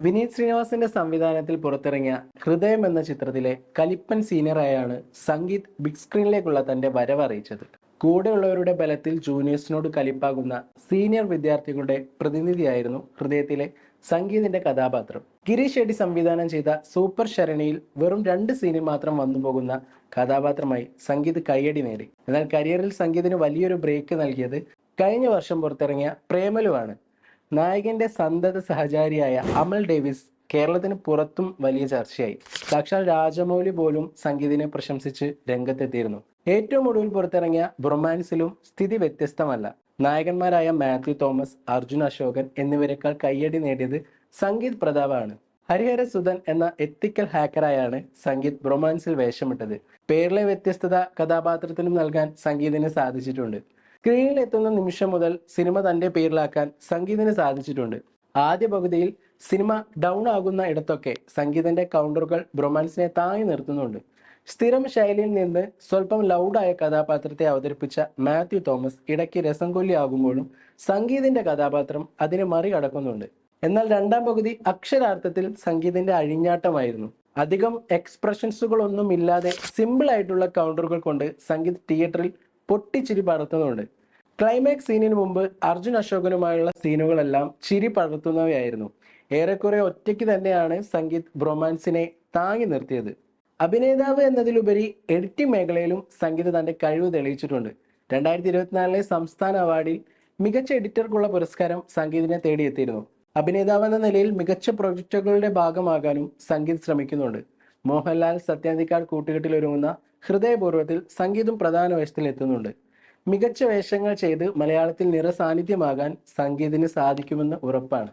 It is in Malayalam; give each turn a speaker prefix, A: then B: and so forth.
A: വിനീത് ശ്രീനിവാസിന്റെ സംവിധാനത്തിൽ പുറത്തിറങ്ങിയ ഹൃദയം എന്ന ചിത്രത്തിലെ കലിപ്പൻ സീനിയറായാണ് സംഗീത് ബിഗ് സ്ക്രീനിലേക്കുള്ള തന്റെ വരവ് അറിയിച്ചത്. കൂടെയുള്ളവരുടെ ബലത്തിൽ ജൂനിയേഴ്സിനോട് കലിപ്പാകുന്ന സീനിയർ വിദ്യാർത്ഥികളുടെ പ്രതിനിധിയായിരുന്നു ഹൃദയത്തിലെ സംഗീതിന്റെ കഥാപാത്രം. ഗിരീഷ് ഷെട്ടി സംവിധാനം ചെയ്ത സൂപ്പർ ശരണിയിൽ വെറും രണ്ട് സീനിൽ മാത്രം വന്നു പോകുന്ന കഥാപാത്രമായി സംഗീത് കയ്യടി നേടി. എന്നാൽ കരിയറിൽ സംഗീതിന് വലിയൊരു ബ്രേക്ക് നൽകിയത് കഴിഞ്ഞ വർഷം പുറത്തിറങ്ങിയ പ്രേമലുവാണ്. നായകന്റെ സന്തത സഹചാരിയായ അമൽ ഡേവിസ് കേരളത്തിന് പുറത്തും വലിയ ചർച്ചയായി. സാക്ഷാൽ രാജമൗലി പോലും സംഗീതിനെ പ്രശംസിച്ച് രംഗത്തെത്തിയിരുന്നു. ഏറ്റവും ഒടുവിൽ പുറത്തിറങ്ങിയ ബ്രൊമാൻസിലും സ്ഥിതി വ്യത്യസ്തമല്ല. നായകന്മാരായ മാത്യു തോമസ് അർജുൻ അശോകൻ എന്നിവരെക്കാൾ കയ്യടി നേടിയത് സംഗീത് പ്രതാപാണ്. ഹരിഹര സുധൻ എന്ന എത്തിക്കൽ ഹാക്കറായാണ് സംഗീത് ബ്രൊമാൻസിൽ വേഷമിട്ടത്. പേരിലെ വ്യത്യസ്തത കഥാപാത്രത്തിനും നൽകാൻ സംഗീതിന് സാധിച്ചിട്ടുണ്ട്. സ്ക്രീനിൽ എത്തുന്ന നിമിഷം മുതൽ സിനിമ തന്റെ പേരിലാക്കാൻ സംഗീതിന് സാധിച്ചിട്ടുണ്ട്. ആദ്യ പകുതിയിൽ സിനിമ ഡൗൺ ആകുന്ന ഇടത്തൊക്കെ സംഗീതന്റെ കൗണ്ടറുകൾ ബ്രൊമാൻസിനെ താങ്ങി നിർത്തുന്നുണ്ട്. സ്ഥിരം ശൈലിയിൽ നിന്ന് സ്വല്പം ലൗഡായ കഥാപാത്രത്തെ അവതരിപ്പിച്ച മാത്യു തോമസ് ഇടയ്ക്ക് രസം കൊല്ലിയാകുമ്പോഴും സംഗീതിന്റെ കഥാപാത്രം അതിനെ മറികടക്കുന്നുണ്ട്. എന്നാൽ രണ്ടാം പകുതി അക്ഷരാർത്ഥത്തിൽ സംഗീതിന്റെ അഴിഞ്ഞാട്ടമായിരുന്നു. അധികം എക്സ്പ്രഷൻസുകളൊന്നും ഇല്ലാതെ സിമ്പിൾ ആയിട്ടുള്ള കൗണ്ടറുകൾ കൊണ്ട് സംഗീത് തിയേറ്ററിൽ പൊട്ടിച്ചിരി പടർത്തുന്നുണ്ട്. ക്ലൈമാക്സ് സീനിന് മുമ്പ് അർജുൻ അശോകനുമായുള്ള സീനുകളെല്ലാം ചിരി പടർത്തുന്നവയായിരുന്നു. ഏറെക്കുറെ ഒറ്റയ്ക്ക് തന്നെയാണ് സംഗീത് ബ്രൊമാൻസിനെ താങ്ങി നിർത്തിയത്. അഭിനേതാവ് എന്നതിലുപരി എഡിറ്റിംഗ് മേഖലയിലും സംഗീത് തന്റെ കഴിവ് തെളിയിച്ചിട്ടുണ്ട്. രണ്ടായിരത്തി ഇരുപത്തിനാലിലെ സംസ്ഥാന അവാർഡിൽ മികച്ച എഡിറ്റർക്കുള്ള പുരസ്കാരം സംഗീതിനെ തേടിയെത്തിയിരുന്നു. അഭിനേതാവ് എന്ന നിലയിൽ മികച്ച പ്രൊജക്റ്റുകളുടെ ഭാഗമാകാനും സംഗീത് ശ്രമിക്കുന്നുണ്ട്. മോഹൻലാൽ സത്യാന്തിക്കാട് കൂട്ടുകെട്ടിൽ ഒരുങ്ങുന്ന ഹൃദയപൂർവത്തിൽ സംഗീതം പ്രധാന വേഷത്തിൽ എത്തുന്നുണ്ട്. മികച്ച വേഷങ്ങൾ ചെയ്ത് മലയാളത്തിൽ നിറസാന്നിധ്യമാകാൻ സംഗീതിന് സാധിക്കുമെന്ന് ഉറപ്പാണ്.